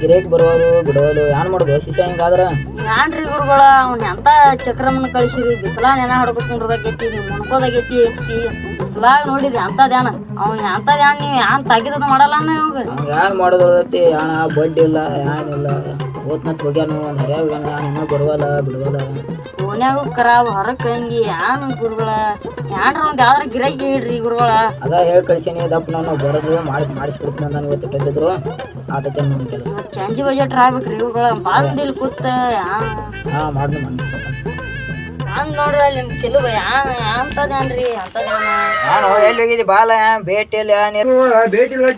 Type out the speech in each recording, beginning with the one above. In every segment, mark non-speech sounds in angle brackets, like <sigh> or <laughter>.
ಗಿರೇಕ್ ಬರೋದು ಬಿಡೋದು ಏನ್ ಮಾಡೋದು? ಶಿಷ್ಯ ಹಿಂಗಾದ್ರ? ಯಾನ್ರಿ ಗುರುಗಳ ಅವ್ನ ಎಂತ ಚಕ್ರಮನ್ನ ಕಳಿಸಿರಿ? ಬಿಸಿಲ ನೆನ ಹೊಡ್ಕೊಂಡ್ರದಾಗೈತಿ ನೀವು ಮುನ್ಕೋದಾಗೈತಿ ಬಿಸಿಲಾಗ ನೋಡಿದ್ರಿ ಅಂತ ಧ್ಯಾನ? ಅವ್ನ ಎಂತ ಧ್ಯಾನ ನೀವು ಯಾನ್ ತಾಗಿದದು ಮಾಡಲ್ಲ ಇವಾಗ? ಏನ್ ಮಾಡೋದೈತಿ ಯಾಣ ಬಡ್ಡಿ ಇಲ್ಲ. ಏನಿಲ್ಲ ಓದ್ನತ್ ಹೋಗ್ಯಾನು ಒಂದು ಹೋಗ್ಯಾನ ಇನ್ನೂ ಬರುವಲ್ಲ ಬಿಡುವಲ್ಲ. ಓನ್ಯಾಗ ಖರಾಬ್ ಹೊರಕ್ಕೆ ಹಂಗಿ ಯಾನ್ ಗುರುಗಳ? ಯಾನ್ರ ಒಂದು ಯಾವ್ದಾರ ಗಿರಾಕಿ ಇಡ್ರಿ ಗುರುಗಳ? ಅದ ಹೇಳಿ ಕಳ್ಸೀನಿ ದಪ್ಪ ನಾನು ಬರೋದು ಮಾಡಿ ಮಾಡಿಸ್ಬಿಡ್ತೀನಿ ನಾನು ಇವತ್ತು ಟೆಂಡಿದ್ರು ಅದಕ್ಕೆ ನನ್ನ ಕೆಲಸ. ಚಂಜಿ ಬಜೆಟ್ ಆಗ್ಬೇಕ್ರಿ ಗುರುಗಳ ಇಲ್ಲಿ ಕೂತ ಹಾಂ ಹಾ ಮಾಡಿ ಮಾಡಿ ಹಂಗ್ ನೋಡ್ರಿ ಅಲ್ಲಿ ನಿಮ್ ಚೆಲುವ ಯಾನ್ ಅಂತ ಅಂತ ನಾನು ಎಲ್ಲಿ ಹೋಗಿದ್ದಿ ಬಾಲ ಭೇಟಿ ಇಲ್ಲ ಭೇಟಿ ಇಲ್ಲ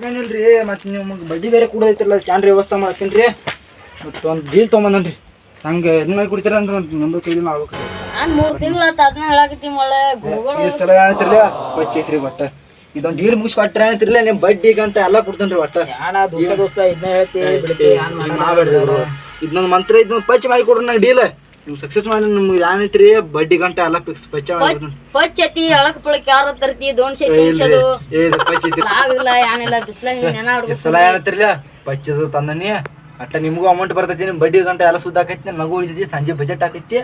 ಮತ್ತೆ ನಿಮ್ಗೆ ಬಡ್ಡಿ ಬೇರೆ ಕುಡೈತಿಲ್ಲ ಕ್ಯಾನ್ರಿ ವ್ಯವಸ್ಥೆ ಮಾಡ್ತೀನಿ ರೀ. ಮತ್ತು ಒಂದು ಡೀಲ್ ತೊಗೊಂಬಂದನ್ರಿ. ಹಂಗೆ ಇದನ್ನ ಕುಡಿತೀರ ಅಂದ್ರೆ ಒಂದು ನಮ್ದು ಕೈಲಿ ಮಾಡ್ಬೇಕು ನಾನ್ ಮೂರ್ ತಿಂಗಳ ಅದನ್ನ ಹೇಳಾಕತ್ತಿ ಮಳೆ ಗುರುಗಳು ಈ ಸಲ ಹೇಳ್ತಿರ್ಲಿ ಬಚ್ಚೈತ್ರಿ ಒಟ್ಟ ಇದೊಂದು ಡೀಲ್ ಮುಗಿಸ್ ಕೊಟ್ರೆ ಹೇಳ್ತಿರ್ಲಿ ನಿಮ್ಮ ಬಡ್ಡಿಗೆ ಅಂತ ಎಲ್ಲ ಕೊಡ್ತೇನ್ರಿ ಒಟ್ಟ. ಯಾಣ ದೋಸ್ತ ದೋಸ್ತ ಇದನ್ನ ಹೇಳ್ತಿ ಬಿಡ್ತಿ ಏನ್ ಮಾಡ್ಬೇಡ್ರಿ ಇದೊಂದು ಮಂತ್ರ ಇದೊಂದು ಪಚ್ಚ ಮಾಡಿ ಕೊಡ್ರಿ ನಂಗೆ ಡೀಲ್ ನೀವು ಸಕ್ಸಸ್ ಮಾಡಿ ನಿಮ್ಗೆ ಏನೈತ್ರಿ ಬಡ್ಡಿ ಗಂಟೆ ಎಲ್ಲ ಫಿಕ್ಸ್ ಪಚ್ಚ ಮಾಡಿ ಪಚ್ಚತಿ ಅಳಕ್ ಪಳಕ್ ಯಾರ ತರ್ತಿ? ದೋನ್ಶೆ ತಿನ್ಸೋದು ಏ ಇದು ಪಚ್ಚ ಐತಿ ಆಗಿಲ್ಲ ಏನಿಲ್ಲ ಬಿಸ್ಲಾಗ ನೆನ ಈ ಹೊಡ್ಬೇಕು ಸಲ ಏನತ್ತಿರ್ಲ ಪಚ್ಚದು ತಂದನಿ. ಅಟ್ಟ ನಿಮಗೂ ಅಮೌಂಟ್ ಬರ್ತೈತಿ ನಿಮ್ಮ ಬಡ್ಡಿ ಗಂಟೆ ಎಲ್ಲ ಸುದ್ದ ಆಕೈತಿ ನಗು ಸಂಜೆ ಬಜೆಟ್ ಆಕೈತಿ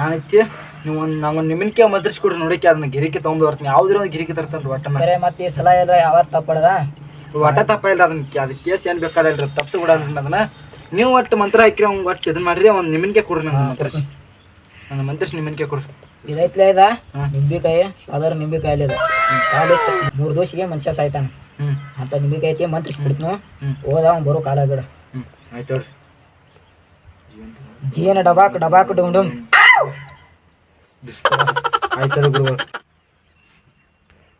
ಏನೈತಿ ನೀವು ಒಂದು ನಾವು ಒಂದು ನಿಮ್ಮನ್ಕೆ ಮದ್ರಿಸ್ಕೊಡ್ರಿ ನೋಡಕ್ಕೆ ಅದನ್ನ ಗಿರಿಕೆ ತೊಗೊಂಡು ಬರ್ತೀನಿ. ಯಾವ್ದ್ರ ಒಂದು ಗಿರಿಕೆ ತರ್ತಾನೆ ಒಟ್ಟನ ಬರೇ ಮತ್ತೆ ಈ ಸಲ ಎಲ್ಲ ಯಾವ ತಪ್ಪಡದ ಒಟ್ಟ ತಪ್ಪ ಇಲ್ಲ ಅದನ್ನ ಅದು ಕೇಸ್ ಏನು ಬೇಕಾದಿಲ್ಲ ತಪ್ಸು ಬಿಡೋದ್ರಿಂದ ಅದನ್ನ. ನೀವು ಒಟ್ಟು ಮಂತ್ರ ಹಾಕಿರಿ ಅವ್ನು ಒಟ್ಟು ಇದನ್ನ ಮಾಡ್ರಿ ಒಂದು ನಿಮ್ಮನ್ಕೆ ಕೊಡ್ರಿ ನನ್ನ ಮಂತ್ರಸಿ ನನ್ನ ಮಂತ್ರಸಿ ನಿಮ್ಮನ್ಕೆ ಕೊಡ್ರಿ. ಇದೈತ್ಲೇ ಇದ. ನಿಂಬಿಕಾಯಿ ಅದರ ನಿಂಬಿಕಾಯಿ ಇದೆ. ಮೂರು ದೋಸಿಗೆ ಮನುಷ್ಯ ಸಾಯ್ತಾನ. ಹ್ಞೂ ಅಂತ ನಿಂಬಿಕಾಯಿ ಐತಿ ಮಂತ್ರಿಸ್ಬಿಡ್ತು. ಹೋದ ಅವ್ನು ಬರೋ ಕಾಲ ಬಿಡ. ಆಯ್ತು ಜೇನ ಡಬಾಕ್ ಡಬಾಕ್ ಡುಮ್ ಡುಮ್ ಆಯ್ತು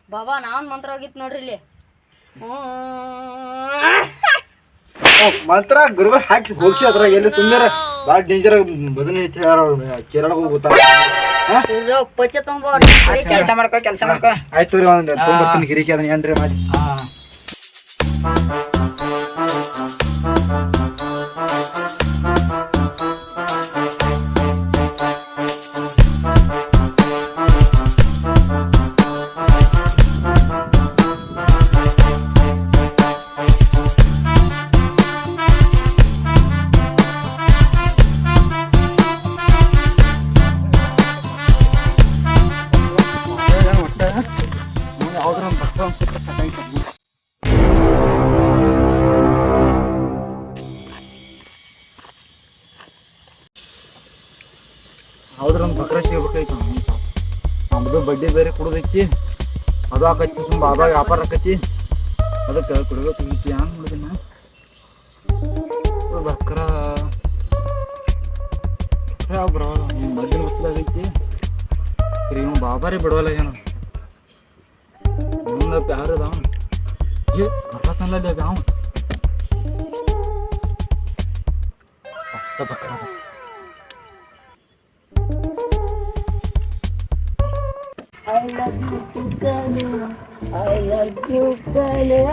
ಬಾಬಾ ನಾನ್ ಮಂತ್ರ ಹೋಗಿತ್ತು ನೋಡ್ರಿ ಇಲ್ಲಿ. ಓ, ಮಂತ್ರ ಗುರುಗಳು ಹಾಕಿ ಹೋಗ್ಸಿ ಅದ್ರಾಗ ಎಲ್ಲಿ ಸುಮ್ಮನೆ ಭಾಳ ಡೇಂಜರ್ ಬದನೆ ಐತಿ ಕೇರಳ ಹೋಗ್ತಾ ಪಚ್ಚ ತುಂಬ ಕೆಲಸ ಮಾಡ್ಕೋ ಕೆಲಸ ಮಾಡ್ಕೋ. ಆಯ್ತು ರೀ ಒಂದು ತೊಗೊಂಬರ್ತೀನಿ ಗಿರಿಕೆ ಅದನ್ನ ಏನ್ರಿ ಮಾಡಿ. ಯಾವ್ದ್ರ ಒಂದು ಬಕ್ರ ಸಿಗ್ಬೇಕಾಯ್ತು ನಮ್ದು ಬಡ್ಡಿ ಬೇರೆ ಕೊಡೋದೈತಿ ಅದು ಆಕೈತಿ ತುಂಬ ಅದಾಗ ವ್ಯಾಪಾರ ಆಕೈತಿ. ಅದಕ್ಕೆ ಕೊಡ್ಬೇಕು ಐತಿ ಏನು ಮಾಡಿದಿನ ಬಕ್ರ. ಯಾವ ಮದ್ದಿನ ಹೊಸ್ಲಾಗೈತಿ ಸರಿ ಇವ್ ಬಾಬಾರಿ ಬಿಡವಲ್ಲ ಏನು. ಮುಂದಪ್ಪ ಯಾರದ ಏ ಬರತನಲ್ಲ ಯಾವ ಅಷ್ಟ ಬಕ್ರ ಅದ. I love you I I love you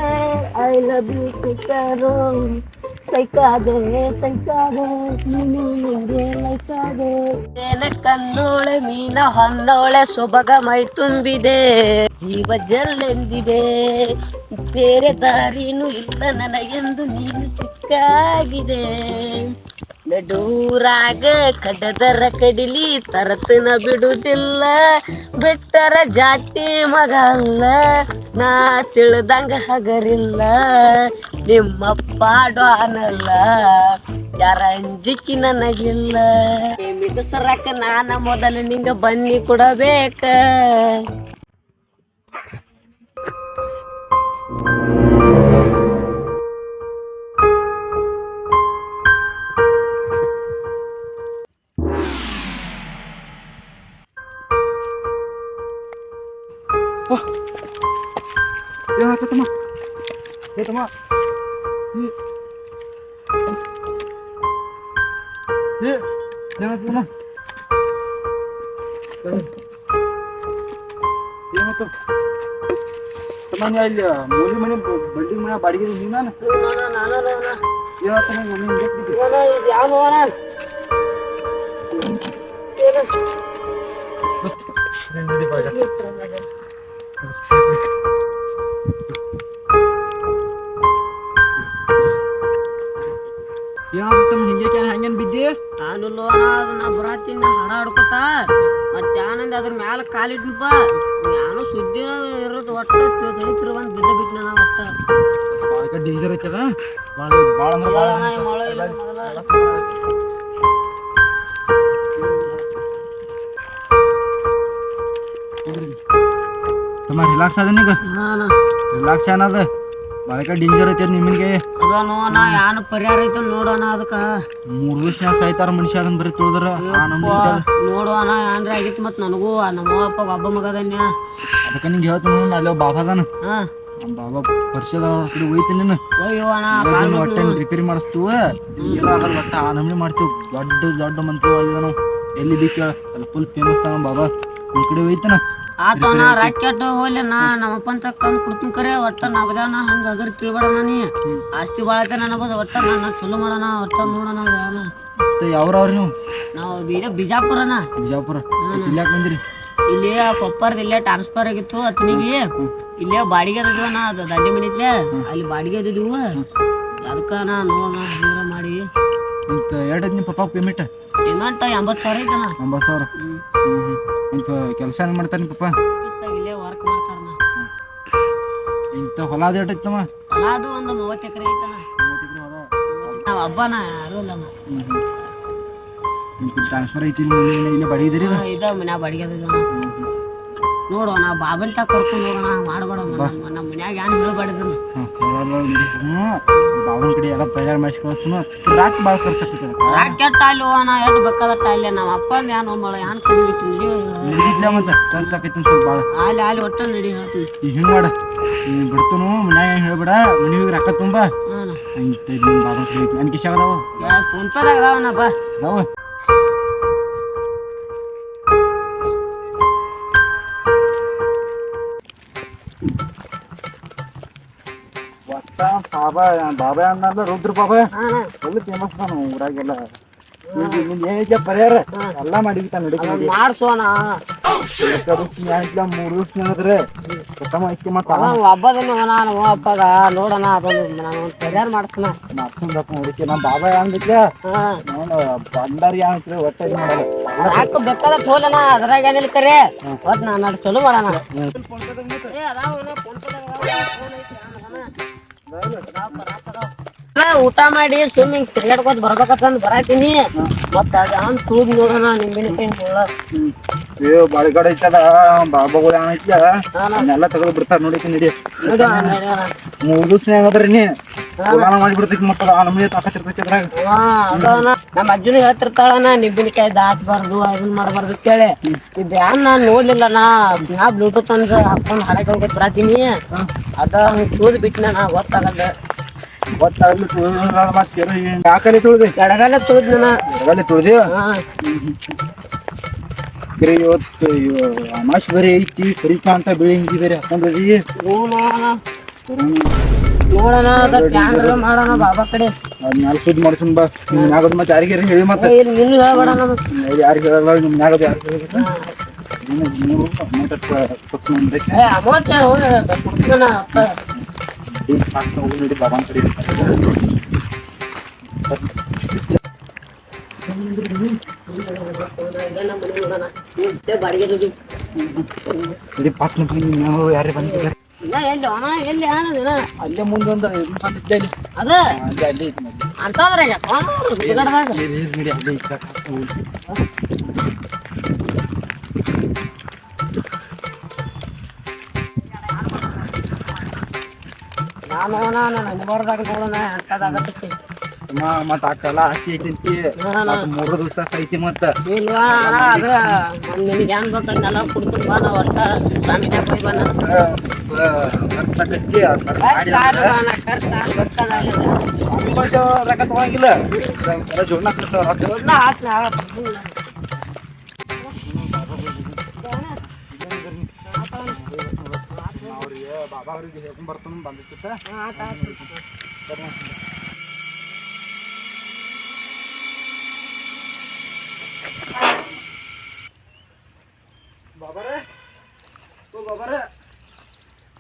I love you Kukano. ಸೈಕಾದೆ ಸೈಕಾದೆ ನೀನು ನಿಂಗೆ ಲೈಕಾದೆ ಕಣ್ಣೋಳೆ, ಮೀನ ಹೊನ್ನೋಳೆ ಸೊಬಗ ಮೈ ತುಂಬಿದೆ. ಜೀವ ಜಲ್ಲೆಂದಿದೆ. ಬೇರೆ ದಾರಿನೂ ಇಲ್ಲ ನನಗೆಂದು ನೀನು ಸಿಕ್ಕಾಗಿದೆ. ನಡೂರಾಗ ಕಡದರ ಕಡಿಲಿ ತರತನ ಬಿಡುದಿಲ್ಲ, ಬಿಟ್ಟರ ಜಾತಿ ಮಗ ಅಲ್ಲ, ನಾ ಸಿಳ್ದಂಗ ಹಗರಿಲ್ಲ, ನಿಮ್ಮಪ್ಪ ಡಾನಲ್ಲ ಯಾರ ಅಂಜಿಕಿ ನನಗಿಲ್ಲ ಸರಕ ನಾನ ಮೊದಲು ನಿಂಗ ಬನ್ನಿ ಕೊಡಬೇಕ. ಏನಾಯ್ತು ತಮ್ಮ ಮೂಲಿ ಮನೆ ಬಿಲ್ಡಿಂಗ್ ಮನೆ ಬಾಡಿಗೆ ನಾನು. ಏನಾಯ್ತು ನಂಗೆ ಮನೆ ತಮ್ಮ ಹಿಂಗೆ ಹಂಗೇನ್ ಬಿದ್ದಿ? ನಾನು ಲೋನ ಅದನ್ನ ಬರಾತೀನಿ ಹಣ ಹಡ್ಕೊತ ಮತ್ತೆ ಆನಂದ ಅದ್ರ ಮ್ಯಾಲ ಕಾಲಿಟ್ನಪ್ಪ ಯಾನು ಸುದ್ದಿ ಇರೋದು ಒಟ್ಟ ಬಂದ ಬಿದ್ದ ಬಿಟ್ಟು ನಾ ಒಟ್ಟ. ಭಾಳ ಡೇಂಜರ್ ಐತದ? ಬಾಳ ಅಂದ್ರೆ ಹೇಳಣ್ಣ, ಇಲ್ಲ. ತಮ್ಮ ರಿಲಾಕ್ಸ್ ಅದೇನೀಗ ಹಾ ಅಣ್ಣ. ರಿಲಾಕ್ಸ್ ಏನದ ಭಾಳ ಡೇಂಜರ್ ಐತೆ ನಿಮಗೆ? ಅದನು ನಾ ಯಾನ ಪರಿಹಾರ ಐತೆ ನೋಡೋಣ ಅದಕ್ಕ. ಮೂರು ದಿವಸ ಸಾಯ್ತಾರ ಮನುಷ್ಯ ಅದನ್ನ ಬರೀ ತುಳಿದ್ರ ನೋಡೋಣ ಏನ್ರ ಆಗಿತ್ತು ಮತ್ತು ನನಗೂ ನಮ್ಮ ಅಪ್ಪ ಒಬ್ಬ ಮಗದನ್ಯ ಅದಕ್ಕೆ ನಿಂಗೆ ಹೇಳ್ತೀನಿ ನಾನು ಒಬ್ಬ ಬಾಬಾ ಅದಾನ. ಹಾ. ನಮ್ಮ ಬಾಬಾ ಪರಿಚಯದ ಕಡೆ ಹೋಯ್ತೀನಿ ನೀನು ಅಯ್ಯೋ ಅಣ್ಣ ಹೊಟ್ಟೆ ರಿಪೇರಿ ಮಾಡಿಸ್ತೀವ? ಎಲ್ಲ ಆಗಲ್ಲ ಒಟ್ಟ ಆ ನಮ್ನಿ ಮಾಡ್ತೀವಿ. ದೊಡ್ಡ ದೊಡ್ಡ ಮಂತ್ರ ಅದ ನಾವು. ಎಲ್ಲಿ ಬಿ ಕೇಳ ಅಲ್ಲಿ ಫುಲ್ ಫೇಮಸ್ ತಾವ ಬಾಬಾ. ಈ ಕಡೆ ಹೋಯ್ತಾನ. ಆತನ ರಾಕೆಟ್ ಹೋಗ್ಲಿ ನಾ ನಮ್ಮಪ್ಪ ಅಂತ ತಂದು ಕೊಡ್ತೀನಿ ಕರೆ ಒಟ್ಟ ನಾ ಬದಾನ ಹಂಗ ಅದ್ರ ತಿಳ್ಬೇಡಣ ನೀ. ಆಸ್ತಿ ಬಾಳತೆ ನನಗೋದು ಒಟ್ಟ ನಾನು ಚಲೋ ಮಾಡೋಣ ಒಟ್ಟ ನೋಡೋಣ ಯಾವ್ರವ್ರಿ ನೀವು? ನಾವು ಬೀದ ಬಿಜಾಪುರನ. ಬಿಜಾಪುರ. ಬಂದ್ರಿ ಬಂದಿರಿ? ಇಲ್ಲಿ ಪಪ್ಪರ್ದ ಇಲ್ಲೇ ಟ್ರಾನ್ಸ್ಫರ್ ಆಗಿತ್ತು ಅತನಿಗೆ. ಇಲ್ಲೇ ಬಾಡಿಗೆ ಅದಿದ್ವನ ಅದು ದಂಡಿ ಮನೆ ಅಲ್ಲಿ ಬಾಡಿಗೆ ಅದಿದ್ವು. ಅದಕ್ಕೆ ನಾ ನೋಡೋಣ ಹೆಂಗಾರ ಮಾಡಿ. ಎರಡು ನಿಮ್ಮ ಪಪ್ಪ ಪೇಮೆಂಟ್ ಪೇಮೆಂಟ್ ಎಂಬತ್ತು ಸಾವಿರ ಐತನ ಎಂಬತ್ತು ಸಾವಿರ. ಹ್ಞೂ ಹ್ಞೂ ಇಂಥ ಕೆಲಸ ಏನು ಮಾಡ್ತಾನೆ ಪಪ್ಪ? ಆಫೀಸ್ದಾಗ ಇಲ್ಲೇ ವರ್ಕ್ ಮಾಡ್ತಾರನ ಇಂಥ ಹೊಲ ಅದು ಎಷ್ಟು ಐತಮ್ಮ? ಹೊಲ ಅದು ಒಂದು ಮೂವತ್ತು ಎಕರೆ ಐತಲ್ಲ ಮೂವತ್ತು ಎಕರೆ ಹೊಲ. ನಾವು ಹಬ್ಬನ ಯಾರು ಇಂಥ ಟ್ರಾನ್ಸ್ಫರ್ ಐತಿ ಇಲ್ಲಿ ಬಡಿದಿರಿ ಇದ? ಮನ್ಯಾಗ ಬಾಡಿಗೆ ನೋಡೋಣ ಬಾಬನ್ ತಾ ಕರ್ಕೊಂಡು ಹೋಗೋಣ ಮಾಡಬೇಡ ನಮ್ಮ ಮನ್ಯಾಗ ಏನು ಹೇಳಬಾರ್ದನ್ನ ಹ್ಞೂ ಬಾವನ ಕಡೆ ಎಲ್ಲ ತಯಾರು ಮಾಡಿಸಿ ಕಳಿಸ್ತೀನಿ ರಾಕ್ ಭಾಳ ಖರ್ಚು ಆಗ್ತೈತೆ ರಾಕೆಟ್ ಅಲ್ಲಿ ಹೋಗೋಣ ಎಷ್ಟು ಬೇಕಾದಟ್ಟ ಅಲ್ಲಿ ನಮ್ಮ ಅಪ್ಪಂದ ಏನು ಮಳ ಏನು ಕಡಿಮೆ ಇಲ್ಲಿ ಮತ್ತೆ ಖರ್ಚು ಸ್ವಲ್ಪ ಭಾಳ ಅಲ್ಲಿ ಅಲ್ಲಿ ಒಟ್ಟ ನಡಿ ಹೇಳ್ತೀನಿ. ಈಗ ಹಿಂಗೆ ಮಾಡ. ನೀನು ಬಿಡ್ತನು ಮನ್ಯಾಗ ಏನು ಹೇಳ್ಬೇಡ ಮನೆ ಹೋಗಿ ರೊಕ್ಕ ತುಂಬ ಬಾಬನ ಕಡೆ ಬಾ. ಅದಾವ? ಬಾಬಾ ಬಾಬಾ ಅನ್ನಲ್ಲ ರುದ್ರ ಬಾಬಾ? ಎಲ್ಲ ಫೇಮಸ್ ನಾನು ಊರಾಗೆಲ್ಲ? ನಿನ್ ಏನೈತೆ ಪರಿಹಾರ? ಎಲ್ಲ ಮಾಡಿಬಿಟ್ಟ ನಡಿ ಮಾಡ್ಸೋಣ. ಮೂರು ದಿವಸ ಹೇಳಿದ್ರೆ ಪ್ರಥಮ ಐತಿ ಮತ್ತ. ನಾನು ಅಪ್ಪಗ. ನೋಡೋಣ ಅದೊಂದು ನಾನು ಪರಿಹಾರ ಮಾಡಿಸೋಣ ಮಾಡ್ಕೊಂಡ್ ನೋಡಿಕೆ ನಮ್ಮ ಬಾಬಾ ನಾನು ಬಂಡಾರಿ ಒಟ್ಟೆ ಇದು ಮಾಡಲ್ಲ. ಯಾಕೆ ಬೇಕಾದಟ್ಟು ಹೋಲನ ಅದ್ರಾಗ ಏನಿಲ್ಲ ಕರೆ ಒಟ್ಟು ನಾನು ಅದು ಚಲೋ ಮಾಡೋಣ. ಫೋನ್ ಊಟ ಮಾಡಿ ಸ್ವಿಮ್ಮಿಂಗ್ ತಿರ್ಗಾಡ್ಕೋತ ಬರ್ಬೇಕಂದ್ ಬರಾತೀನಿ ಮತ್ತ ಅದನ್ ತೂದ್ ನೋಡೋಣ ನಿಂಬಿನಕಾಯಿ ಏ ಕಡೆ ಐತದ. ಬಾಬಾಗಳು ಎಲ್ಲ ತೆಗೆದು ಬಿಡ್ತಾರ ನೋಡಿ ನಡಿ. ಮೂರು ದಿವಸ ಹೆಂಗದ್ರಿ ನೀ ಮಾಡಿ ಬಿಡ್ತೈತಿ ಮತ್ತ ನಮ್ಗೆ ತಾಕತ್ತಿರ್ತೈತಿ ಅದ್ರಾಗ. ನಮ್ಮ ಅಜ್ಜನು ಹೇಳ್ತಿರ್ತಾಳನ ನಿಬ್ಬಿನಕಾಯಿ ದಾಟ್ಬಾರ್ದು ಅದನ್ನ ಮಾಡಬಾರ್ದು ಕೇಳಿ. ಇದು ಯಾನ್ ನಾನ್ ನೋಡ್ಲಿಲ್ಲ ನಾ ನಾ ಬ್ಲೂಟೂತ್ ಅಂದ್ರೆ ಹಾಕೊಂಡ್ ಹಾಡ ಕೇಳ್ಕೊತ ಬರಾತೀನಿ. ಅದ ತೂದ್ ತುಳಿದ್ ಬಿಟ್ಟಿನ ನಾ ಗೊತ್ತಾಗಲ್ಲ. ಗೊತ್ತಾಗ್ಲಿ ಮತ್ತೆ ಯಾಕಲ್ಲಿ ತುಳಿದೆ ಎಡಗಾಲ ತುಳಿದ್ನ ಎಡಗಲ್ಲಿ ತುಳಿದೆ ಹಾ. ಬರೀ ಇವತ್ತು ಇವ- ಅಮಾಶ್ ಬೇರೆ ಐತಿ ಕರಿತಾ ಅಂತ ಬಿಳಿ ಹಿಂಗಿ ಬೇರೆ ಹಾಕೊಂಡದಿ ನೋಡೋಣ ಅದ ಮಾಡೋಣ ಬಾಬಾ ಕಡೆ. ಅದ್ನ್ಯಾಲ ಸುದ್ದಿ ಮಾಡ್ಸುನ್ ಬಾ. ನಿಮ್ ಆಗದ್ ಮತ್ತೆ ಯಾರಿಗೆ ಹೇಳಿ ಮತ್ತೆ. ಇಲ್ಲಿ ನಿನ್ನೂ ಹೇಳ್ಬೇಡ ನಮಗೆ. ಯಾರಿಗೆ ಹೇಳಲ್ಲ ನಿಮ್ ಆಗದ್ ಯಾರಿಗೆ ಬಾಡಿಗೆ ನೀವು ಯಾರೇ ಬಂದಿದ್ದಾರೆ. ಅಲ್ಲೇ ಮುಂದೊಂದು ಬಂದಿದ್ದೆ ಅಲ್ಲಿ ಅಂತಂದ್ರೆ ನಾನು ನಾನು ಅನ್ಬಾರ್ದಾಗ ನೋಡೋಣ ಅಂತದಾಗತ್ತೈತಿ ಮತ್ತ ಅಕ್ಕಲ್ಲ ಆಸ್ತಿ ಐತಿ ಮೂರು ದಿವಸ ಐತಿ ಮತ್ತ. ಇಲ್ವಾ? ಅಣ್ಣ ಅದ ನಿನಗೆ ಏನ್ ಬೇಕಂದೆಲ್ಲ ಕೊಡ್ತೀನಿ ಬಾ ನಾವು ಅಷ್ಟ. ಸ್ವಾಮಿನ್ಯಾಗ ಹೋಗಿ ಬಾ ರೊಕ್ಕ ತಗೊಳಂಗಿಲ್ಲ ಜೋಡ್ನ ಅವ್ರಿಗೆ ಬಾಬಾ ಅವ್ರಿಗೆ ಹೇಳ್ಕೊಂಡ್ ಬಂದಿತ್ತ ಬಾಬಾರೆ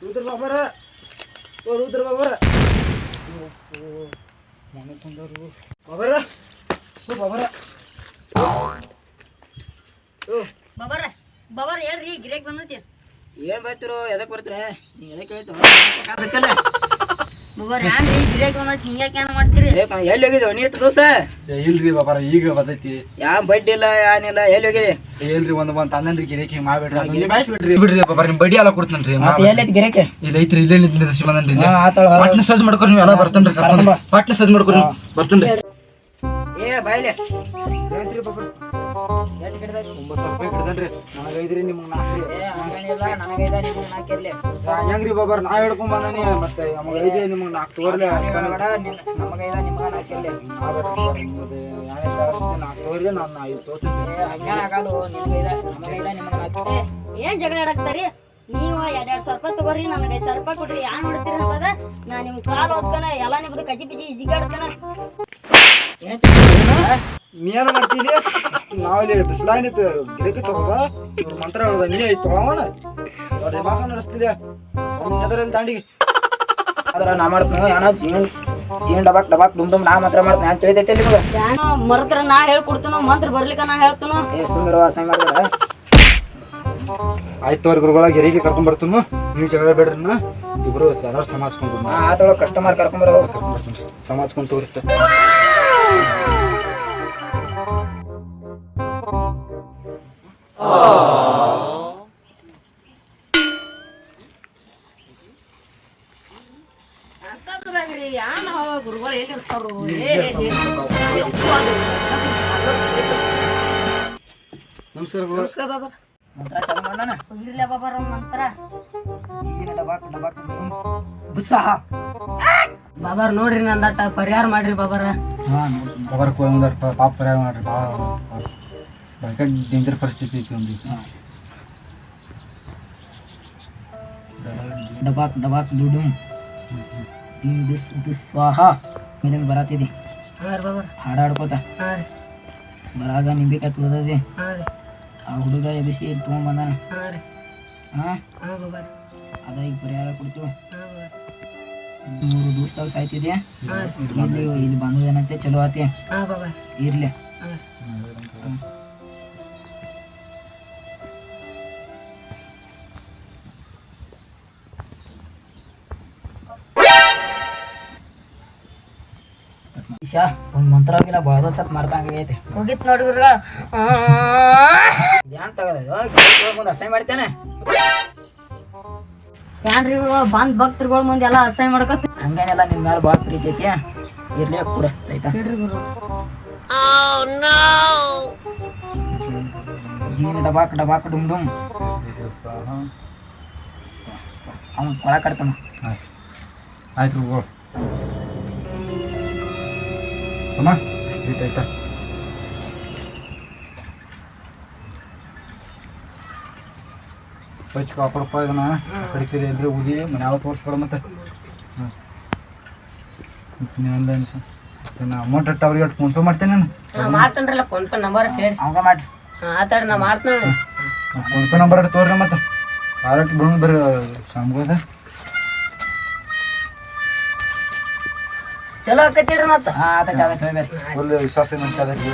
ರುದ್ರ ಬಾಬರ. ಓ ರುದ್ರ ಬಾಬಾರೆ. ಬಾಬರ. ಓ ಬಾಬರ. ಬಬರ ಬಾಬರ ಹೇಳ್ರಿ ಗಿರೇಕ್ ಬಂದೈತಿ. ಏನ್ ಬರ್ತಿರೋ ಎದಕ್ ಬರ್ತೀರ? ನೀ ಎದಕ್ ಹೇಳ್ತು? ಎಲ್ಲಿ ಹೋಗಿದ್ವು ನೀ ಎಷ್ಟು ದಿವಸ ಏ, ಇಲ್ರಿ ಬಾಬಾರ ಈಗ ಯಾ ಬಡ್ಡಿ ಇಲ್ಲ ಏನಿಲ್ಲ ಎಲ್ಲಿ ಹೋಗಿದಿ ಇಲ್ರಿ ಒಂದ್ ಒಂದ್ ತಂದನ್ರಿ ಗಿರೇಕಿ ಹಿಂಗ್ ಮಾಡ್ಬಿಡ್ರಿ ಅದನ್ನ ಬಿಡ್ರಿ ಬಿಡ್ರಿ ಬಾಬರ ನಿಮ್ ಬಡ್ಡಿ ಎಲ್ಲ ಕೊಡ್ತೇನ್ರಿ. ಮತ್ತೆ ಎಲ್ಲೈತಿ ಗಿರೇಕೆ? ಇಲ್ಲ ಐತ್ರಿ ಇಲ್ಲೇ ನಿಂತಿಸಿ ಬಂದನ್ರಿ ಹಾ ಆತಳ ಪಟ್ನ ಸಜ್ ಮಾಡ್ಕೊರಿ ನೀವು ಎಲ್ಲ ಬರ್ತೇನ್ರಿ ಕರ್ಕೊಂಡ್. ಪಟ್ನ ಸಜ್ ಮಾಡ್ಕೊರಿ ಬರ್ತೇನ್ರಿ. ಏ ಬಾಯ್ಲೆ. ಬಾಬರ ಒಂಬತ್ತು ಸಾವಿರ ರೂಪಾಯಿ ಹಿಡ್ದನ್ರಿ ನನಗೆ ಐದ್ರಿ ನಿಮ್ಗೆ ನಾಲ್ಕು ಏ ಹಂಗೇನಿಲ್ಲ ನನಗೈದ ನಿಮ್ಗೆ ನಾಲ್ಕಿರ್ಲಿ ಹೆಂಗ್ರಿ ಬಾಬಾರ್ ನಾ ಹೇಳ್ಕೊಂಡ್ ಬಂದಾನಿ ಮತ್ತೆ ನಮಗೆ ಐದೇ ನಿಮ್ಗೆ ನಾಲ್ಕು ತೋರ್ಲೆ ನಾಲ್ಕು ತೋರ್ಲೆ ನಾನು ಐದು ತೋರ್ತೀನಿ ಏನ್ ಜಗಳ ಆಡಕ್ತಾರಿ ನೀವು ಎರಡ್ ಎರಡ್ ಸಾವಿರ ರೂಪಾಯಿ ತಗೋರಿ ನನಗೆ ಐದ್ ಸಾವಿರ ರೂಪಾಯಿ ಕೊಡ್ರಿ ಯಾ ನೋಡ್ತೀರಿ ಅಂತದ ನಾ ನಿಮ್ ಕಾಲ್ ಹೋಗ್ತಾನ ಎಲ್ಲ ನಿಮ್ದು ಕಜಿ ಬಿಜಿ ಜಿಗಾಡ್ತಾನ ಏನ್ ನೀ ಏನು ಮಾಡ್ತಿದ್ದೆ ನಾವಲ್ಲಿ ಬಿಸಿಲಾಗಿತ್ತು ಗಿಡಕ್ಕೆ ತಗೋದ ಇವ್ರ ಮಂತ್ರ ಹೇಳ್ದ ನೀ ಐತಿ ತಗೋಣ ಅವ್ರ ದಿಮಾಕ ನಡೆಸ್ತಿದ್ಯಾ? ಎದರಲ್ಲಿ ದಾಂಡಿಗೆ. ಅದ್ರ ನಾ ಮಾಡ್ತೀನಿ ಏನೋ ಜೀನ್ ಜೀನ್ ಡಬಾಕ್ ಡಬಾಕ್ ಡುಮ್ ಡುಮ್ ನಾ ಮಾತ್ರ ಮಾಡ್ತೀನಿ. ಅಂತ ತಿಳಿದೈತೆ ನಿಮ್ಗೆ? ಮರತ್ರ ನಾ ಹೇಳ್ಕೊಡ್ತೀನ ಮಂತ್ರ ಬರ್ಲಿಕ್ಕ ನಾ ಹೇಳ್ತೀನ? ಏ ಸುಮ್ಮನೆ ಅಸಹ್ಯ ಮಾಡ್ಬೇಡ ಆಯ್ತು ಅವ್ರ ಗುರುಗಳ ಗೆರಿಗೆ ಕರ್ಕೊಂಡ್ ಬರ್ತೀನಿ. ನೀವು ಜಗಳ ಬೇಡ್ರಿ ಇಬ್ರು ಯಾರು ಸಮಾಸ್ಕೊಂಡು ಹಾ ಆತೊಳಗೆ ಕಸ್ಟಮರ್ ಕರ್ಕೊಂಬರೋ ಸಮಾಜ್ಕೊಂಡು ತೋರಿಸ್ತೆ ಗುರುಗಳು ಎಲ್ಲಿರ್ತಾರೋ ನಮಸ್ಕಾರ ಗುರುಗಳ. ಮಂತ್ರ ಚಾಲು ಮಾಡೋಣ ಇರ್ಲಿ ಬಾಬಾರ ಮಂತ್ರ. ಡಬಾಕ್ ಡಬಾಕ್ ಬಾಬಾರ್ ನೋಡ್ರಿ ನಂದಟ್ಟ ಪರಿಹಾರ ಮಾಡ್ರಿ ಬಾಬಾರ. ಒಬ್ಬರ ಒಂದು ಪಾಪ ಪರಿಹಾರ ಮಾಡ್ರಿ. ಭಾಳ ಡೇಂಜರ್ ಪರಿಸ್ಥಿತಿ ಐತಿ ಒಂದು ಡಬಾಕ್ ಡಬಾಕ್ ಡುಡುಮ್ ಬಿಸ್ ಬಿಸ್ ಸ್ವಾಹ ಮೇಲಿಂದ ಬರತ್ತಿದೆ ಹಾ ರೀ ಬಾಬಾರ ಹಾಡಾಡ್ಕೋತ ಹಾ ರೀ ಬರಾಗ ನಿಂಬಿಕಾಯಿ ತುಳಿದದೆ ಹಾ ರೀ ಆ ಹುಡುಗ ಎಬಿಸಿ ಇಲ್ಲಿ ತೊಗೊಂಬಂದಾನ ಹಾ ರೀ ಹಾ ಹಾ ಬಾಬಾರ ಅದ ಈಗ ಪರಿಹಾರ ಕೊಡ್ತೀವಿ ಹಾ ಬಾಬಾರ ಮೂರು ದಿವಸದಾಗ ಸಾಯ್ತಿದೆ ಹಾ ಇಲ್ಲಿ ಇಲ್ಲಿ ಬಂದದೇನಂತೆ ಚಲೋ ಆತಿ ಹಾ ಬಾಬಾರ ಇರ್ಲಿ ಈಶಾ ಒಂದ್ ಮಂತ್ರ ಆಗಿಲ್ಲ ಭಾಳ ಸತ್ ಮಾಡ್ದಂಗೈತಿ ಹೋಗಿತ್ ನೋಡಿ ಗುರುಗಳ. ಧ್ಯಾನ್ ತಗೋದು ಒಂದು ಅಸಹ್ಯ ಮಾಡ್ತೇನೆ. ಏನ್ರಿ ಬಂದ್ ಭಕ್ತರುಗಳ ಮುಂದೆ ಎಲ್ಲ ಅಸಹ್ಯ ಮಾಡ್ಕೊತ ಹಂಗೇನೆಲ್ಲ ನಿಮ್ ಮೇಲೆ ಭಾಳ ಪ್ರೀತಿ ಐತಿ. ಇರ್ಲಿ ಕೂಡ ಆಯ್ತಾ? ಗುರು. ಜೀನ್ ಡಬಾಕ್ ಡಬಾಕ್ ಡುಮ್ ಡುಮ್. ಅವ್ನು ಕೊಳ ಕಟ್ತಾನ ಆಯ್ತು. ಹೋಗು ಅಮ್ಮ? ಆಯ್ತಾ ಬೈಚ್ ಕಾಪಡಪ್ಪ ಇದನ್ನ ಕಡಿತೀರಿ ಎಲ್ರಿ ಊದಿ ಮನ್ಯಾವ ತೋರಿಸ್ಬೇಡ ಮತ್ತೆ. ಹ್ಞೂ ಅಮೌಂಟ್ ಅಟ್ಟ ಅವ್ರಿಗೆ ಅಷ್ಟು ಫೋನ್ ಪೇ ಮಾಡ್ತೇನೆ ನಾನು. ಮಾಡ್ತೇನ್ರಲ್ಲ ಫೋನ್ ಪೇ ನಂಬರ್ ಕೇಳಿ. ಅವಂಗ ಆ ಆತಾಡ್ರಿ ನಾ ಮಾಡ್ತೇನೆ ಫೋನ್ ಪೇ ನಂಬರ್ ಅಟ್ಟು ತೋರಿ ಮತ್ತೆ. ಆರಟ್ಟು ಬಂದು ಬರ್ರಿ ಶಾಮ್ಗೋದ ಚಲೋ ಆಕೈತಿಲ್ರಿ ಮತ್ತ? ಹಾ ಅದಕ್ಕೆ ಅದಕ್ಕೆ ಹೋಗ್ಬೇರಿ ಫುಲ್ ವಿಶ್ವಾಸ ಏನಂತ ಅದಕ್ಕೆ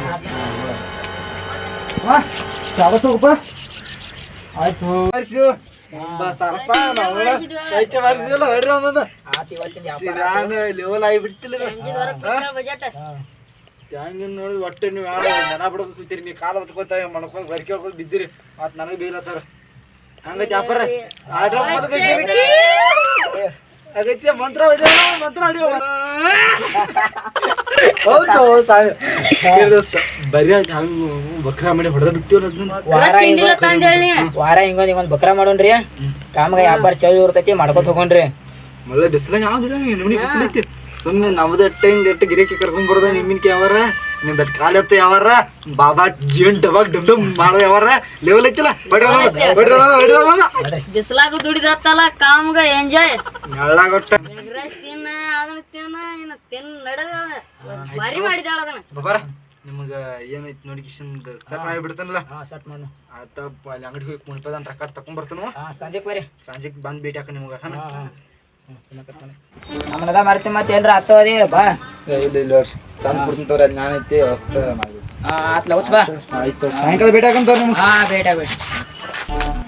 ಆಯ್ತು. ಸರ್ಪ ಬಾರಿಸಿದಿಲ್ಲ ಹೊಡ್ರಿ ಒಂದೊಂದು. ಆತಿ ಇವತ್ತಿನ ವ್ಯಾಪಾರ. Level ಆಗಿಬಿಡ್ತಿಲ್ಲ budget. ಹಂಗಿನ್ ನೋಡಿ ಒಟ್ಟೆ ನೀವು ಯಾರು ಜನ ಬಿಡೋದು ಕೂತೀರಿ ನೀವು ಕಾಲ ಹೊತ್ಕೋತ ಮಣ್ಕೊಂಡು ಬರ್ಕಿ ಹೋಗೋದು ಬಿದ್ದಿರಿ. ಮತ್ ನನಗೆ ಬೀಲತ್ತಾರ. ಹಂಗೈತಿ ಅಪ್ಪರ ಮಂತ್ರ ಹೊಡಿಯೋ ಮಂತ್ರ ಮಂತ್ರ <laughs> ಹೌದು ಸಾಯಿ ದೋಸ್ತ ಬರೀ ಆಯ್ತು ಹಂಗ ಬಕ್ರ ಮಾಡಿ ಹೊಡೆದ ವಾರ ಹಿಂಗ ಒಂದ್ ಬಕ್ರ ಮಾಡೋಣ್ರಿ. ಕಾಮಗ ವ್ಯಾಪಾರ ಚಳಿ ಇರ್ತೈತಿ ಮಾಡ್ಕೊತ ಹೋಗೋಣ್ರಿ. ಮಳೆ ಬಿಸಿಲಾಗ ಯಾವ್ದು ನಿಮ್ಗೆ ಬಿಸಿಲೈತಿ ಸುಮ್ಮನೆ ನಮ್ದು ಎಟ್ಟ ಹಿಂಗ್ ಗಿರೇಕಿ ಗಿರಕಿ ಕರ್ಕೊಂಡ್ ಬರೋದ ನಿಮ್ಮಿನ್ಕೆ ಯಾವಾರ ನಿಮ್ದು ಎಟ್ ಕಾಲ ಎತ್ತ ಯಾವಾರ? ಬಾಬಾ ಜೀವನ್ ಡಬಾಕ್ ಡಮ್ ಡಮ್ ಮಾಡೋ ಯಾವಾರ? ಲೆವೆಲ್ ಐತಿಲ್ಲ. ಬಿಸಿಲಾಗ ದುಡಿದತ್ತಲ್ಲ ಕಾಮ್ಗ ಎಂಜಾಯ್ ನೆಳ್ಳಾಗೊಟ್ಟ ಎಗ್ರೈಸ್ ತಿನ್ನ ಅದನ್ನ ತಿನ್ನ ಇನ್ನ ತಿನ್ ನಡೆದ. ಭಾರಿ ಮಾಡಿದಾಳ ಅದನ್ನ. ಬಾಬಾರ ನಿಮಗ ಏನೈತಿ ನೋಡಿ ಕಿಶನ್ ಸೆಟ್ ಮಾಡಿಬಿಡ್ತಾನಲ್ಲ ಹಾ ಸೆಟ್ ಮಾಡು. ಆತಪ್ಪ ಅಲ್ಲಿ ಅಂಗಡಿಗೆ ಹೋಗಿ ಕುಣಿಪದ ರೊಕ್ಕ ತಕೊಂಡ್ ಬರ್ತಾನು ಹಾ ಬರೀ. ಸಂಜೆಕ್ ಬಂದ್ ಭೇಟಿ ಹಾಕ ನಿಮ್ಗ ನಮ್ಮನದ ಮಾಡ್ತೀನಿ ಮತ್ತೆ ಏನ್ರ ಆತೋ ಅದೇ ಬಾ. ಏ, ಇಲ್ಲ ಇಲ್ಲ ನೋಡ್ರಿ ತಂದು ಕೊಡ್ತೀನಿ ತೋರಿ ಅದು ನಾನು ಐತಿ ಹೊಸ್ತ ಮಾಡಿ ಆತ್ಲ ಹೋತ್ ಬಾ. ಆಯ್ತು ಸಾಯಂಕಾಲ ಭೇಟಿ ಆಗಂತವ್ರಿ ನಿಮ್ಗೆ. ಹಾ ಬೇಡ ಬೇಡ